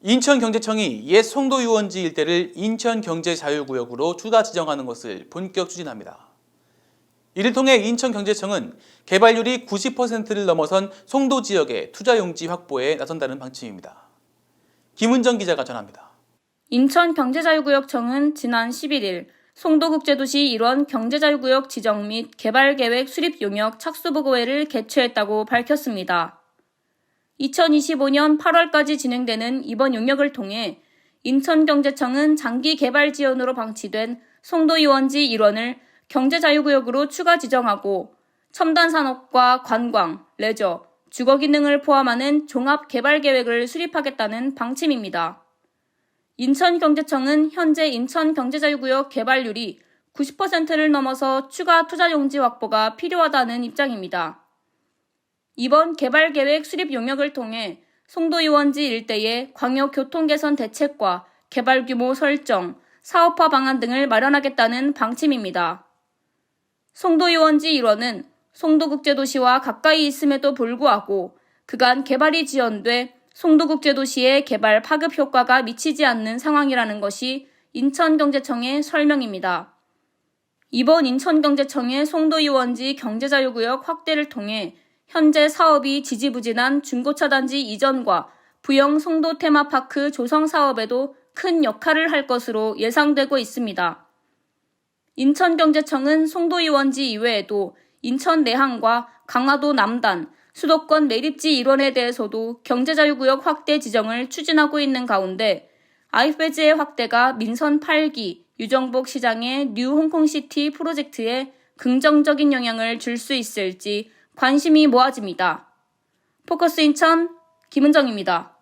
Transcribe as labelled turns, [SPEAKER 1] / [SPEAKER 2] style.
[SPEAKER 1] 인천경제청이 옛 송도 유원지 일대를 인천경제자유구역으로 추가 지정하는 것을 본격 추진합니다. 이를 통해 인천경제청은 개발률이 90%를 넘어선 송도 지역의 투자 용지 확보에 나선다는 방침입니다. 김은정 기자가 전합니다.
[SPEAKER 2] 인천경제자유구역청은 지난 11일 송도국제도시 일원 경제자유구역 지정 및 개발계획 수립 용역 착수보고회를 개최했다고 밝혔습니다. 2025년 8월까지 진행되는 이번 용역을 통해 인천경제청은 장기 개발 지원으로 방치된 송도 유원지 일원을 경제자유구역으로 추가 지정하고 첨단 산업과 관광, 레저, 주거 기능을 포함하는 종합 개발 계획을 수립하겠다는 방침입니다. 인천경제청은 현재 인천경제자유구역 개발률이 90%를 넘어서 추가 투자 용지 확보가 필요하다는 입장입니다. 이번 개발 계획 수립 용역을 통해 송도 유원지 일대의 광역 교통 개선 대책과 개발 규모 설정, 사업화 방안 등을 마련하겠다는 방침입니다. 송도 유원지 1호는 송도국제도시와 가까이 있음에도 불구하고 그간 개발이 지연돼 송도국제도시의 개발 파급 효과가 미치지 않는 상황이라는 것이 인천경제청의 설명입니다. 이번 인천경제청의 송도 유원지 경제자유구역 확대를 통해 현재 사업이 지지부진한 중고차 단지 이전과 부영 송도 테마파크 조성 사업에도 큰 역할을 할 것으로 예상되고 있습니다. 인천경제청은 송도 유원지 이외에도 인천 내항과 강화도 남단, 수도권 매립지 일원에 대해서도 경제자유구역 확대 지정을 추진하고 있는 가운데 아이페즈의 확대가 민선 8기 유정복 시장의 뉴 홍콩시티 프로젝트에 긍정적인 영향을 줄 수 있을지 관심이 모아집니다. 포커스 인천 김은정입니다.